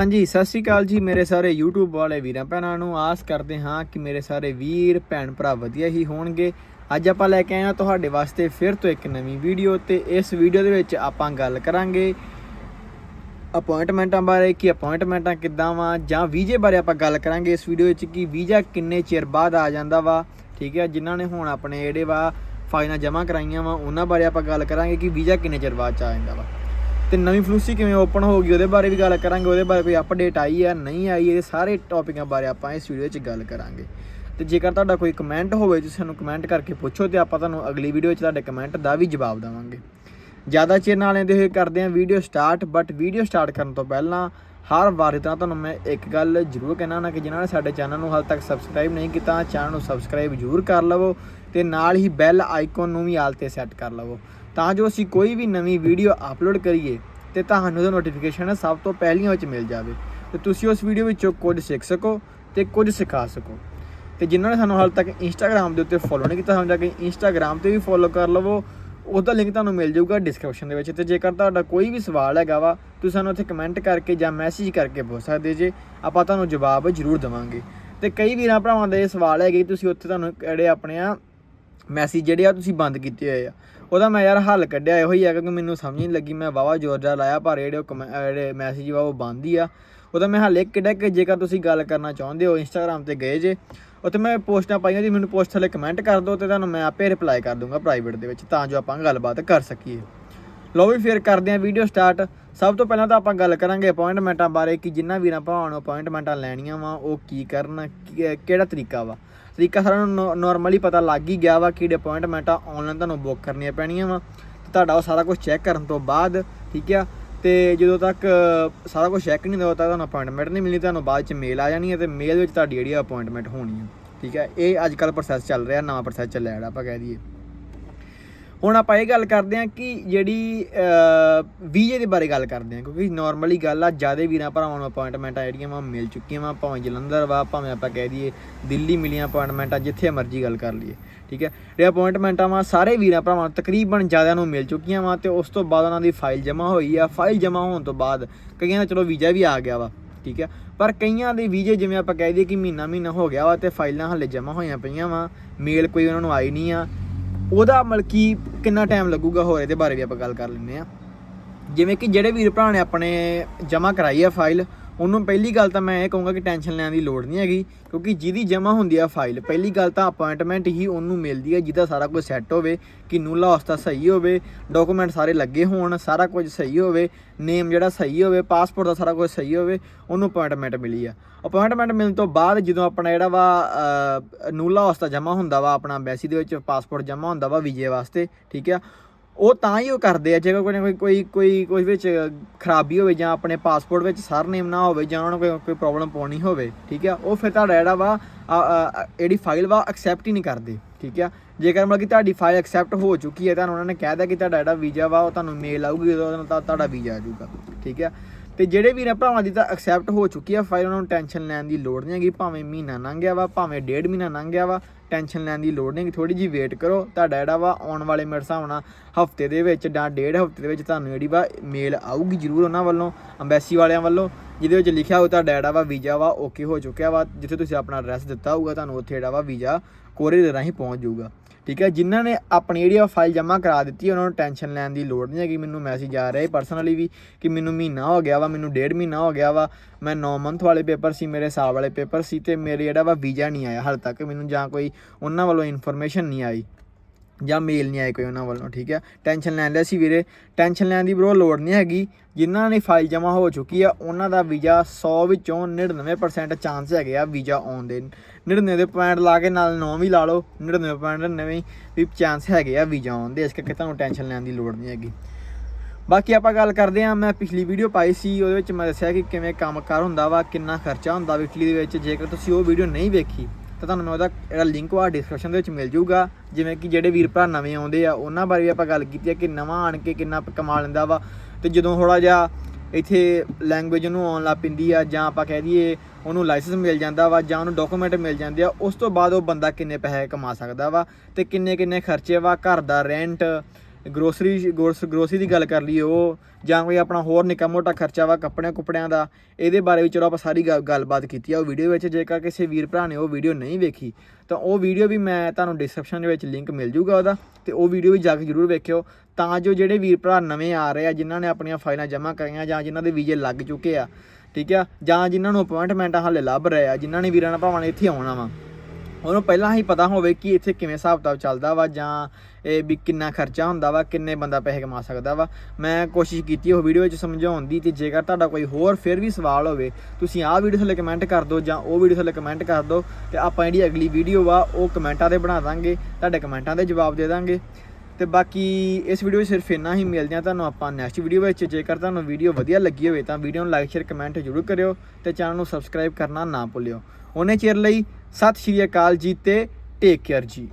ਹਾਂਜੀ, ਸਤਿ ਸ਼੍ਰੀ ਅਕਾਲ ਜੀ ਮੇਰੇ ਸਾਰੇ YouTube ਵਾਲੇ ਵੀਰਾਂ ਭੈਣਾਂ ਨੂੰ। ਆਸ ਕਰਦੇ ਹਾਂ ਕਿ ਮੇਰੇ ਸਾਰੇ ਵੀਰ, ਭੈਣ ਭਰਾ ਵਧੀਆ ਹੀ ਹੋਣਗੇ। ਅੱਜ ਆਪਾਂ ਲੈ ਕੇ ਆਏ ਹਾਂ ਤੁਹਾਡੇ ਵਾਸਤੇ ਫਿਰ ਤੋਂ ਇੱਕ ਨਵੀਂ ਵੀਡੀਓ ਤੇ ਇਸ ਵੀਡੀਓ ਦੇ ਵਿੱਚ ਆਪਾਂ ਗੱਲ ਕਰਾਂਗੇ ਅਪਾਇੰਟਮੈਂਟਾਂ ਬਾਰੇ, ਕਿ ਅਪਾਇੰਟਮੈਂਟਾਂ ਕਿੱਦਾਂ ਵਾ, ਜਾਂ ਵੀਜ਼ੇ ਬਾਰੇ ਆਪਾਂ ਗੱਲ ਕਰਾਂਗੇ ਇਸ ਵੀਡੀਓ ਵਿੱਚ ਕਿ ਵੀਜ਼ਾ ਕਿੰਨੇ ਚਿਰ ਬਾਅਦ ਆ ਜਾਂਦਾ ਵਾ। ਠੀਕ ਹੈ, ਜਿਨ੍ਹਾਂ ਨੇ ਹੁਣ ਆਪਣੇ ਜਿਹੜੇ ਵਾ ਫਾਈਲਾਂ ਜਮ੍ਹਾਂ ਕਰਾਈਆਂ ਵਾ, ਉਹਨਾਂ ਬਾਰੇ ਆਪਾਂ ਗੱਲ ਕਰਾਂਗੇ ਕਿ ਵੀਜ਼ਾ ਕਿੰਨੇ ਚਿਰ ਬਾਅਦ ਚ ਆ ਜਾਂਦਾ ਵਾ। ਤੇ ਨਵੀਂ ਫਲੂਸੀ ਕਿਵੇਂ ਓਪਨ ਹੋ ਗਈ, ਉਹਦੇ ਬਾਰੇ ਵੀ ਗੱਲ ਕਰਾਂਗੇ, ਉਹਦੇ ਬਾਰੇ ਕੋਈ ਅਪਡੇਟ ਆਈ ਹੈ ਨਹੀਂ ਆਈ, ਇਹਦੇ ਸਾਰੇ ਟੌਪਿਕਾਂ ਬਾਰੇ ਆਪਾਂ ਇਸ ਵੀਡੀਓ 'ਚ ਗੱਲ ਕਰਾਂਗੇ। ਤੇ ਜੇਕਰ ਤੁਹਾਡਾ ਕੋਈ ਕਮੈਂਟ ਹੋਵੇ, ਤੁਸੀਂ ਸਾਨੂੰ ਕਮੈਂਟ ਕਰਕੇ ਪੁੱਛੋ ਤੇ ਆਪਾਂ ਤੁਹਾਨੂੰ ਅਗਲੀ ਵੀਡੀਓ 'ਚ ਤੁਹਾਡੇ ਕਮੈਂਟ ਦਾ ਵੀ ਜਵਾਬ ਦੇਵਾਂਗੇ। ਜ਼ਿਆਦਾ ਚਿਰ ਨਾਲ ਲੈਂਦੇ ਹੋਏ ਕਰਦੇ ਹਾਂ video start but video start ਕਰਨ ਤੋਂ ਪਹਿਲਾਂ ਹਰ ਵਾਰ ਤਾਂ ਤੁਹਾਨੂੰ ਮੈਂ ਇੱਕ ਗੱਲ ਜ਼ਰੂਰ ਕਹਿਣਾ ਨਾ ਕਿ ਜਿਨ੍ਹਾਂ ਨੇ ਸਾਡੇ ਚੈਨਲ ਨੂੰ ਹਾਲ ਤੱਕ ਸਬਸਕ੍ਰਾਈਬ ਨਹੀਂ ਕੀਤਾ ਚੈਨਲ ਨੂੰ ਸਬਸਕ੍ਰਾਈਬ ਜ਼ਰੂਰ ਕਰ ਲਵੋ ਤੇ ਨਾਲ ਹੀ ਬੈਲ ਆਈਕਨ ਨੂੰ ਵੀ ਆਲ ਤੇ ਸੈੱਟ ਕਰ ਲਵੋ। ਤਾਂ ਜੋ ਅਸੀਂ ਕੋਈ ਵੀ ਨਵੀਂ ਵੀਡੀਓ ਅਪਲੋਡ ਕਰੀਏ ਤੇ ਤੁਹਾਨੂੰ ਉਹਦਾ ਨੋਟੀਫਿਕੇਸ਼ਨ ਸਭ ਤੋਂ ਪਹਿਲੀਆਂ ਵਿੱਚ ਮਿਲ ਜਾਵੇ। ਤੇ ਤੁਸੀਂ ਉਸ ਵੀਡੀਓ ਵਿੱਚੋਂ ਕੁਝ ਸਿੱਖ ਸਕੋ ਤੇ ਕੁਝ ਸਿਖਾ ਸਕੋ। ਤੇ ਜਿਨ੍ਹਾਂ ਨੇ ਸਾਨੂੰ ਹਾਲ ਤੱਕ ਇੰਸਟਾਗ੍ਰam ਦੇ ਉੱਤੇ ਫੋਲੋ ਨਹੀਂ ਕੀਤਾ, ਸਮਝਾ ਕਿ ਇੰਸਟਾਗ੍ਰam ਤੇ ਵੀ ਫੋਲੋ ਕਰ ਲਵੋ। ਉਹਦਾ ਲਿੰਕ ਤੁਹਾਨੂੰ ਮਿਲ ਜਾਊਗਾ ਡਿਸਕ੍ਰਿਪਸ਼ਨ ਦੇ ਵਿੱਚ। ਤੇ ਜੇਕਰ ਤੁਹਾਡਾ ਕੋਈ ਵੀ ਸਵਾਲ ਹੈਗਾ ਵਾ, ਤੁਸੀਂ ਸਾਨੂੰ ਉੱਥੇ ਕਮੈਂਟ ਕਰਕੇ ਜਾਂ ਮੈਸੇਜ ਕਰਕੇ ਪੁੱਛ ਸਕਦੇ ਜੇ। ਆਪਾਂ ਤੁਹਾਨੂੰ ਜਵਾਬ ਜ਼ਰੂਰ ਦੇਵਾਂਗੇ। ਤੇ ਕਈ ਵੀਰਾਂ ਭਰਾਵਾਂ ਦੇ ਸਵਾਲ ਹੈਗੇ ਕਿ ਤੁਸੀਂ ਉੱਥੇ ਤੁਹਾਨੂੰ ਜਿਹੜੇ ਆਪਣੇ ਆ ਮੈਸੇਜ ਜਿਹੜੇ ਆ ਤੁਸੀਂ ਬੰਦ ਕੀਤੇ ਹੋਏ ਆ। ਉਹਦਾ ਮੈਂ ਯਾਰ ਹੱਲ ਕੱਢਿਆ, ਇਹੋ ਹੀ ਆ ਕਿਉਂਕਿ ਮੈਨੂੰ ਸਮਝ ਨਹੀਂ ਲੱਗੀ, ਮੈਂ ਵਾਵਾ ਜ਼ੋਰ ਜਾ ਲਾਇਆ, ਪਰ ਜਿਹੜੇ ਉਹ ਕਮੈ- ਅਹ ਜਿਹੜੇ ਮੈਸੇਜ ਵਾ ਉਹ ਬੰਦ ਹੀ ਆ। ਉਹਦਾ ਮੈਂ ਹੱਲ ਇੱਕ ਕੱਢਿਆ ਕਿ ਜੇਕਰ ਤੁਸੀਂ ਗੱਲ ਕਰਨਾ ਚਾਹੁੰਦੇ ਹੋ ਇੰਸਟਾਗ੍ਰam ਤੇ ਗਏ ਜੇ, ਉੱਥੇ ਮੈਂ ਪੋਸਟਾਂ ਪਾਈਆਂ ਜੀ ਮੈਨੂੰ ਪੋਸਟ ਥੱਲੇ ਕਮੈਂਟ ਕਰ ਦਿਓ ਤੇ ਤੁਹਾਨੂੰ ਮੈਂ ਆਪੇ ਰਿਪਲਾਈ ਕਰ ਦੂੰਗਾ ਪ੍ਰਾਈਵੇਟ ਦੇ ਵਿੱਚ, ਤਾਂ ਜੋ ਆਪਾਂ ਗੱਲਬਾਤ ਕਰ ਸਕੀਏ। ਲਓ ਵੀ ਫਿਰ ਕਰਦੇ ਹਾਂ ਵੀਡੀਓ ਸਟਾਰਟ ਸਭ ਤੋਂ ਪਹਿਲਾਂ ਤਾਂ ਆਪਾਂ ਗੱਲ ਕਰਾਂਗੇ ਅਪਾਇੰਟਮੈਂਟਾਂ ਬਾਰੇ, ਕਿ ਜਿੰਨਾ ਵੀਰਾਂ ਭਰਾਵਾਂ ਨੂੰ ਅਪਾਇੰਟਮੈਂਟਾਂ ਲੈਣੀਆਂ ਵਾ, ਉਹ ਕੀ ਕਰਨ, ਕੀ- ਕਿਹੜਾ ਤਰੀਕਾ ਵਾ। ਤਰੀਕਾ ਸਾਰਿਆਂ ਨੂੰ ਨਾਰਮਲੀ ਪਤਾ ਲੱਗ ਹੀ ਗਿਆ ਵਾ ਕਿ ਅਪਾਇੰਟਮੈਂਟਾਂ ਆਨਲਾਈਨ ਤੁਹਾਨੂੰ ਬੁੱਕ ਕਰਨੀਆਂ ਪੈਣੀਆਂ ਵਾ। ਤੇ ਤੁਹਾਡਾ ਉਹ ਸਾਰਾ ਕੁਝ ਚੈੱਕ ਕਰਨ ਤੋਂ ਬਾਅਦ, ਠੀਕ ਆ? ਤੇ ਜਦੋਂ ਤੱਕ ਸਾਰਾ ਕੁਝ ਚੈੱਕ ਨਹੀਂ ਹੁੰਦਾ ਤੁਹਾਨੂੰ ਅਪਾਇੰਟਮੈਂਟ ਨਹੀਂ ਮਿਲਣੀ, ਤੁਹਾਨੂੰ ਬਾਅਦ ਚ ਮੇਲ ਆ ਜਾਣੀ ਹੈ ਤੇ ਮੇਲ ਵਿੱਚ ਤੁਹਾਡੀ ਜਿਹੜੀ ਅਪਾਇੰਟਮੈਂਟ ਹੋਣੀ ਹੈ ਠੀਕ ਹੈ ਇਹ ਅੱਜ ਕੱਲ ਪ੍ਰੋਸੈਸ ਚੱਲ ਰਿਹਾ, ਨਵਾਂ ਪ੍ਰੋਸੈਸ ਚੱਲਿਆ ਜਿਹੜਾ ਆਪਾਂ ਕਹਿ ਦਈਏ। ਹੁਣ ਆਪਾਂ ਇਹ ਗੱਲ ਕਰਦੇ ਹਾਂ ਕਿ ਜਿਹੜੀ ਵੀਜ਼ੇ ਦੇ ਬਾਰੇ ਗੱਲ ਕਰਦੇ ਹਾਂ, ਕਿਉਂਕਿ ਨਾਰਮਲੀ ਗੱਲ ਆ, ਜ਼ਿਆਦਾ ਵੀਰਾਂ ਭਰਾਵਾਂ ਨੂੰ ਅਪਾਇੰਟਮੈਂਟਾਂ ਜਿਹੜੀਆਂ ਵਾ ਮਿਲ ਚੁੱਕੀਆਂ ਵਾ, ਭਾਵੇਂ ਜਲੰਧਰ ਵਾ, ਭਾਵੇਂ ਆਪਾਂ ਕਹਿ ਦਈਏ ਦਿੱਲੀ ਮਿਲੀਆਂ ਅਪਾਇੰਟਮੈਂਟਾਂ ਜਿੱਥੇ ਮਰਜ਼ੀ ਗੱਲ ਕਰ ਲਈਏ, ਠੀਕ ਹੈ? ਇਹ ਅਪਾਇੰਟਮੈਂਟਾਂ ਵਾ, ਸਾਰੇ ਵੀਰਾਂ ਭਰਾਵਾਂ ਨੂੰ ਤਕਰੀਬਨ ਜ਼ਿਆਦਾ ਨੂੰ ਮਿਲ ਚੁੱਕੀਆਂ ਵਾ, ਤੇ ਉਸ ਤੋਂ ਬਾਅਦ ਉਹਨਾਂ ਦੀ ਫਾਈਲ ਜਮ੍ਹਾਂ ਹੋਈ ਆ। ਫਾਈਲ ਜਮ੍ਹਾਂ ਹੋਣ ਤੋਂ ਬਾਅਦ ਕਈਆਂ ਦਾ ਚਲੋ ਵੀਜ਼ਾ ਵੀ ਆ ਗਿਆ ਵਾ, ਠੀਕ ਹੈ? ਪਰ ਕਈਆਂ ਦੇ ਵੀਜ਼ੇ ਜਿਵੇਂ ਆਪਾਂ ਕਹਿ ਦਈਏ ਕਿ ਮਹੀਨਾ ਮਹੀਨਾ ਹੋ ਗਿਆ ਵਾ, ਤੇ ਫਾਈਲਾਂ ਹਲੇ ਜਮ੍ਹਾਂ ਹੋਈਆਂ ਪਈਆਂ ਵਾ, ਮੇਲ ਕੋਈ ਉਹਨਾਂ ਨੂੰ ਆਈ ਨਹੀਂ ਆ ਉਹਦਾ ਮਤਲਬ ਕਿ ਕਿੰਨਾ ਟਾਈਮ ਲੱਗੂਗਾ ਹੋਰ ਇਹਦੇ ਬਾਰੇ ਵੀ ਆਪਾਂ ਗੱਲ ਕਰ ਲੈਂਦੇ ਆ ਜਿਵੇਂ ਕਿ ਜਿਹੜੇ ਵੀਰ ਭਰਾ ਨੇ ਆਪਣੇ ਜਮ੍ਹਾਂ ਕਰਾਈ ਆ ਫਾਈਲ ਉਹਨੂੰ ਪਹਿਲੀ ਗੱਲ ਤਾਂ ਮੈਂ ਇਹ ਕਹੂੰਗਾ ਕਿ ਟੈਨਸ਼ਨ ਲੈਣ ਦੀ ਲੋੜ ਨਹੀਂ ਹੈਗੀ, ਕਿਉਂਕਿ ਜਿਹਦੀ ਜਮ੍ਹਾਂ ਹੁੰਦੀ ਆ ਫਾਈਲ, ਪਹਿਲੀ ਗੱਲ ਤਾਂ ਅਪਾਇੰਟਮੈਂਟ ਹੀ ਉਹਨੂੰ ਮਿਲਦੀ ਹੈ ਜਿਹਦਾ ਸਾਰਾ ਕੁਝ ਸੈੱਟ ਹੋਵੇ ਕਿ ਨੂਲਾ ਉਸਤਾ ਸਹੀ ਹੋਵੇ ਡਾਕੂਮੈਂਟ ਸਾਰੇ ਲੱਗੇ ਹੋਣ, ਸਾਰਾ ਕੁਝ ਸਹੀ ਹੋਵੇ ਨੇਮ ਜਿਹੜਾ ਸਹੀ ਹੋਵੇ ਪਾਸਪੋਰਟ ਦਾ ਸਾਰਾ ਕੁਝ ਸਹੀ ਹੋਵੇ, ਉਹਨੂੰ ਅਪਾਇੰਟਮੈਂਟ ਮਿਲੀ ਆ। ਅਪਾਇੰਟਮੈਂਟ ਮਿਲਣ ਤੋਂ ਬਾਅਦ ਜਦੋਂ ਆਪਣਾ ਜਿਹੜਾ ਵਾ ਨੂਲਾ ਉਸਤਾ ਜਮ੍ਹਾਂ ਹੁੰਦਾ ਵਾ, ਆਪਣਾ ਐਮਬੈਸੀ ਦੇ ਵਿੱਚ ਪਾਸਪੋਰਟ ਜਮ੍ਹਾਂ ਹੁੰਦਾ ਵਾ, ਵੀਜ਼ੇ ਵਾਸਤੇ, ਠੀਕ ਆ ਉਹ ਤਾਂ ਹੀ ਉਹ ਕਰਦੇ ਆ ਜੇਕਰ ਕੋਈ ਕੋਈ ਕੋਈ ਕੋਈ ਕੋਈ ਵਿੱਚ ਖਰਾਬੀ ਹੋਵੇ ਜਾਂ ਆਪਣੇ ਪਾਸਪੋਰਟ ਵਿੱਚ ਸਰਨੇਮ ਨਾ ਹੋਵੇ ਜਾਂ ਉਹਨਾਂ ਨੂੰ ਕੋਈ ਕੋਈ ਪ੍ਰੋਬਲਮ ਪਾਉਣੀ ਹੋਵੇ ਠੀਕ ਆ ਉਹ ਫਿਰ ਤੁਹਾਡਾ ਜਿਹੜਾ ਵਾ ਆ, ਜਿਹੜੀ ਫਾਈਲ ਵਾ ਐਕਸੈਪਟ ਹੀ ਨਹੀਂ ਕਰਦੇ ਠੀਕ ਆ। ਜੇਕਰ ਮਤਲਬ ਕਿ ਤੁਹਾਡੀ ਫਾਈਲ ਐਕਸੈਪਟ ਹੋ ਚੁੱਕੀ ਹੈ ਤੁਹਾਨੂੰ ਉਹਨਾਂ ਨੇ ਕਹਿ ਦਿੱਤਾ ਕਿ ਤੁਹਾਡਾ ਜਿਹੜਾ ਵੀਜ਼ਾ ਵਾ ਉਹ ਤੁਹਾਨੂੰ ਮੇਲ ਆਊਗੀ ਉਦੋਂ ਤਾਂ ਤੁਹਾਡਾ ਵੀਜ਼ਾ ਆ ਜਾਊਗਾ ਠੀਕ ਆ। ਤੇ ਜਿਹੜੇ ਵੀਰਾਂ ਭਰਾਵਾਂ ਦੀ ਤਾਂ ਐਕਸੈਪਟ ਹੋ ਚੁੱਕੀ ਆ ਫਾਈਲ ਉਹਨਾਂ ਨੂੰ ਟੈਨਸ਼ਨ ਲੈਣ ਦੀ ਲੋੜ ਨਹੀਂ ਹੈਗੀ, ਭਾਵੇਂ ਮਹੀਨਾ ਲੰਘ ਗਿਆ ਵਾ, ਭਾਵੇਂ ਡੇਢ ਮਹੀਨਾ ਲੰਘ ਗਿਆ ਵਾ ਟੈਨਸ਼ਨ ਲੈਣ ਦੀ ਲੋੜ ਨਹੀਂ ਥੋੜੀ ਜੀ ਵੇਟ ਕਰੋ, ਤੁਹਾਡਾ ਜਿਹੜਾ ਵਾ ਆਉਣ ਵਾਲੇ ਮੇਰੇ ਹਿਸਾਬ ਨਾਲ ਹਫ਼ਤੇ ਦੇ ਵਿੱਚ ਜਾਂ ਡੇਢ ਹਫ਼ਤੇ ਦੇ ਵਿੱਚ ਤੁਹਾਨੂੰ ਜਿਹੜੀ ਵਾ ਮੇਲ ਆਊਗੀ ਜ਼ਰੂਰ ਉਹਨਾਂ ਵੱਲੋਂ ਅੰਬੈਸੀ ਵਾਲਿਆਂ ਵੱਲੋਂ, ਜਿਹਦੇ ਵਿੱਚ ਲਿਖਿਆ ਹੋਊ ਤੁਹਾਡਾ ਜਿਹੜਾ ਵਾ ਵੀਜ਼ਾ ਵਾ ਓਕੇ ਹੋ ਚੁੱਕਿਆ ਵਾ, ਜਿੱਥੇ ਤੁਸੀਂ ਆਪਣਾ ਐਡਰੈਸ ਦਿੱਤਾ ਹੋਊਗਾ, ਤੁਹਾਨੂੰ ਉੱਥੇ ਜਿਹੜਾ ਵਾ ਵੀਜ਼ਾ ਕੋਰੀਅਰ ਦੇ ਰਾਹੀਂ ਪਹੁੰਚ ਜਾਊਗਾ। ਠੀਕ ਹੈ, ਜਿਨ੍ਹਾਂ ਨੇ ਆਪਣੀ ਜਿਹੜੀ ਫਾਈਲ ਜਮ੍ਹਾਂ ਕਰਾ ਦਿੱਤੀ, ਉਹਨਾਂ ਨੂੰ ਟੈਨਸ਼ਨ ਲੈਣ ਦੀ ਲੋੜ ਨਹੀਂ ਹੈਗੀ। ਮੈਨੂੰ ਮੈਸੇਜ ਆ ਰਿਹਾ ਹੈ ਪਰਸਨਲੀ ਵੀ ਕਿ ਮੈਨੂੰ ਮਹੀਨਾ ਹੋ ਗਿਆ ਵਾ, ਮੈਨੂੰ ਡੇਢ ਮਹੀਨਾ ਹੋ ਗਿਆ ਵਾ। ਮੈਂ 9 ਮੰਥ ਵਾਲੇ ਪੇਪਰ ਸੀ, ਮੇਰੇ ਸਾਲ ਵਾਲੇ ਪੇਪਰ ਸੀ ਤੇ ਮੇਰੇ ਜਿਹੜਾ ਵਾ ਵੀਜ਼ਾ ਨਹੀਂ ਆਇਆ ਹਾਲੇ ਤੱਕ। ਮੈਨੂੰ ਜਾਂ ਕੋਈ ਉਹਨਾਂ ਵੱਲੋਂ ਇਨਫੋਰਮੇਸ਼ਨ ਨਹੀਂ ਆਈ। ਜਾਂ ਮੇਲ ਨਹੀਂ ਆਈ ਕੋਈ ਉਹਨਾਂ ਵੱਲੋਂ, ਠੀਕ ਹੈ ਟੈਨਸ਼ਨ ਲੈਣ ਲਿਆ ਸੀ ਵੀਰੇ। ਟੈਨਸ਼ਨ ਲੈਣ ਦੀ ਬਰੋ ਲੋੜ ਨਹੀਂ ਹੈਗੀ। ਜਿਨ੍ਹਾਂ ਨੇ ਫਾਈਲ ਜਮ੍ਹਾਂ ਹੋ ਚੁੱਕੀ ਆ, ਉਹਨਾਂ ਦਾ ਵੀਜ਼ਾ 100 ਵਿੱਚੋਂ 99% ਚਾਂਸ ਹੈਗੇ ਆ ਵੀਜ਼ਾ ਆਉਣ ਦੇ। 99 ਦੇ ਪੁਆਇੰਟ ਲਾ ਕੇ ਨਾਲ 9 ਵੀ ਲਾ ਲਓ 99.99 ਵੀ ਚਾਂਸ ਹੈਗੇ ਆ ਵੀਜ਼ਾ ਆਉਣ ਦੇ। ਇਸ ਕਰਕੇ ਤੁਹਾਨੂੰ ਟੈਨਸ਼ਨ ਲੈਣ ਦੀ ਲੋੜ ਨਹੀਂ ਹੈਗੀ। ਬਾਕੀ ਆਪਾਂ ਗੱਲ ਕਰਦੇ ਹਾਂ, ਮੈਂ ਪਿਛਲੀ ਵੀਡੀਓ ਪਾਈ ਸੀ, ਉਹਦੇ ਵਿੱਚ ਮੈਂ ਦੱਸਿਆ ਕਿ ਕਿਵੇਂ ਕੰਮਕਾਰ ਹੁੰਦਾ ਵਾ, ਕਿੰਨਾ ਖਰਚਾ ਹੁੰਦਾ ਵਾ ਇਟਲੀ ਦੇ ਵਿੱਚ। ਜੇਕਰ ਤੁਸੀਂ ਉਹ ਵੀਡੀਓ ਨਹੀਂ ਵੇਖੀ ਤਾਂ ਤੁਹਾਨੂੰ ਮੈਂ ਉਹਦਾ ਜਿਹੜਾ ਲਿੰਕ ਵਾ ਡਿਸਕ੍ਰਿਪਸ਼ਨ ਦੇ ਵਿੱਚ ਮਿਲ ਜਾਊਗਾ। ਜਿਵੇਂ ਕਿ ਜਿਹੜੇ ਵੀਰ ਭਰਾ ਨਵੇਂ ਆਉਂਦੇ ਆ, ਉਹਨਾਂ ਬਾਰੇ ਵੀ ਆਪਾਂ ਗੱਲ ਕੀਤੀ ਹੈ ਕਿ ਨਵਾਂ ਆਣ ਕੇ ਕਿੰਨਾ ਕਮਾ ਲੈਂਦਾ ਵਾ। ਤੇ ਜਦੋਂ ਥੋੜਾ ਜਿਹਾ ਇੱਥੇ ਲੈਂਗੁਏਜ ਨੂੰ ਆਉਣ ਲੱਗ ਪੈਂਦੀ ਆ ਜਾਂ ਆਪਾਂ ਕਹਿ ਦਈਏ ਉਹਨੂੰ ਲਾਇਸੈਂਸ ਮਿਲ ਜਾਂਦਾ ਵਾ ਜਾਂ ਉਹਨੂੰ ਡਾਕੂਮੈਂਟ ਮਿਲ ਜਾਂਦੇ ਆ, ਉਸ ਤੋਂ ਬਾਅਦ ਉਹ ਬੰਦਾ ਕਿੰਨੇ ਪੈਸੇ ਕਮਾ ਸਕਦਾ ਵਾ ਤੇ ਕਿੰਨੇ ਕਿੰਨੇ ਖਰਚੇ ਵਾ, ਘਰ ਦਾ ਰੈਂਟ ਗਰੋਸਰੀ ਗਰੋਸਰੀ ਦੀ ਗੱਲ ਕਰ ਲਈਏ ਉਹ, ਜਾਂ ਕੋਈ ਆਪਣਾ ਹੋਰ ਨਿੱਕਾ ਮੋਟਾ ਖਰਚਾ ਵਾ ਕੱਪੜਿਆਂ ਕੁਪੜਿਆਂ ਦਾ, ਇਹਦੇ ਬਾਰੇ ਵੀ ਚਲੋ ਆਪਾਂ ਸਾਰੀ ਗੱਲ- ਗੱਲਬਾਤ ਕੀਤੀ ਆ। ਉਹ ਵੀਡੀਓ ਵਿੱਚ ਜੇਕਰ ਕਿਸੇ ਵੀਰ ਭਰਾ ਨੇ ਉਹ ਵੀਡੀਓ ਨਹੀਂ ਵੇਖੀ, ਤਾਂ ਉਹ ਵੀਡੀਓ ਵੀ ਮੈਂ ਤੁਹਾਨੂੰ ਡਿਸਕ੍ਰਿਪਸ਼ਨ ਦੇ ਵਿੱਚ ਲਿੰਕ ਮਿਲ ਜੂਗਾ ਉਹਦਾ, ਤੇ ਉਹ ਵੀਡੀਓ ਵੀ ਜਾ ਕੇ ਜਰੂਰ ਵੇਖਿਓ। ਤਾਂ ਜੋ ਜਿਹੜੇ ਵੀਰ ਭਰਾ ਨਵੇਂ ਆ ਰਹੇ ਆ, ਜਿਨ੍ਹਾਂ ਨੇ ਆਪਣੀਆਂ ਫਾਈਲਾਂ ਜਮ੍ਹਾਂ ਕਰਾਈਆਂ ਜਾਂ ਜਿਨ੍ਹਾਂ ਦੇ ਵੀਜ਼ੇ ਲੱਗ ਚੁੱਕੇ ਆ, ਠੀਕ ਆ, ਜਾਂ ਜਿਨ੍ਹਾਂ ਨੂੰ ਅਪਾਇੰਟਮੈਂਟ ਹਾਲੇ ਲੱਭ ਰਹੇ ਆ, ਜਿਨ੍ਹਾਂ ਨੇ ਵੀਰਾਂ ਭਰਾਵਾਂ ਨੇ ਇੱਥੇ ਆਉਣਾ ਵਾ ਉਹਨੂੰ ਪਹਿਲਾਂ ਹੀ ਪਤਾ ਹੋਵੇ ਕਿ ਇੱਥੇ ਕਿਵੇਂ ਹਿਸਾਬ ਕਿਤਾਬ ਚੱਲਦਾ ਵਾ ਜਾਂ ਇਹ ਵੀ ਕਿੰਨਾ ਖਰਚਾ ਹੁੰਦਾ ਵਾ, ਕਿੰਨੇ ਬੰਦਾ ਪੈਸੇ ਕਮਾ ਸਕਦਾ ਵਾ। ਮੈਂ ਕੋਸ਼ਿਸ਼ ਕੀਤੀ ਉਹ ਵੀਡੀਓ ਵਿੱਚ ਸਮਝਾਉਣ ਦੀ ਤੇ ਜੇਕਰ ਤੁਹਾਡਾ ਕੋਈ ਹੋਰ ਫਿਰ ਵੀ ਸਵਾਲ ਹੋਵੇ, ਤੁਸੀਂ ਆਹ ਵੀਡੀਓ ਥੱਲੇ ਕਮੈਂਟ ਕਰ ਦਿਓ ਜਾਂ ਉਹ ਵੀਡੀਓ ਥੱਲੇ ਕਮੈਂਟ ਕਰ ਦਿਓ ਤੇ ਆਪਾਂ ਜਿਹੜੀ ਅਗਲੀ ਵੀਡੀਓ ਵਾ, ਉਹ ਕਮੈਂਟਾਂ ਤੇ ਬਣਾ ਦਾਂਗੇ, ਤੁਹਾਡੇ ਕਮੈਂਟਾਂ ਦੇ ਜਵਾਬ ਦੇ ਦਾਂਗੇ। ਤੇ ਬਾਕੀ ਇਸ ਵੀਡੀਓ ਵਿੱਚ ਸਿਰਫ ਇੰਨਾ ਹੀ। ਮਿਲਦੇ ਆ ਤੁਹਾਨੂੰ ਆਪਾਂ ਨੈਕਸਟ ਵੀਡੀਓ ਵਿੱਚ। ਜੇਕਰ ਤੁਹਾਨੂੰ ਵੀਡੀਓ ਵਧੀਆ ਲੱਗੀ ਹੋਵੇ ਤਾਂ ਵੀਡੀਓ ਨੂੰ ਲਾਈਕ ਸ਼ੇਅਰ ਕਮੈਂਟ ਜ਼ਰੂਰ ਕਰਿਓ ਤੇ ਚੈਨਲ ਨੂੰ ਸਬਸਕ੍ਰਾਈਬ ਕਰਨਾ ਨਾ ਭੁੱਲਿਓ। ਉਹਨੇ ਚਿਰ ਲਈ ਸਤਿ ਸ਼੍ਰੀ ਅਕਾਲ ਜੀ ਤੇ ਟੇਕ ਕੇਅਰ ਜੀ।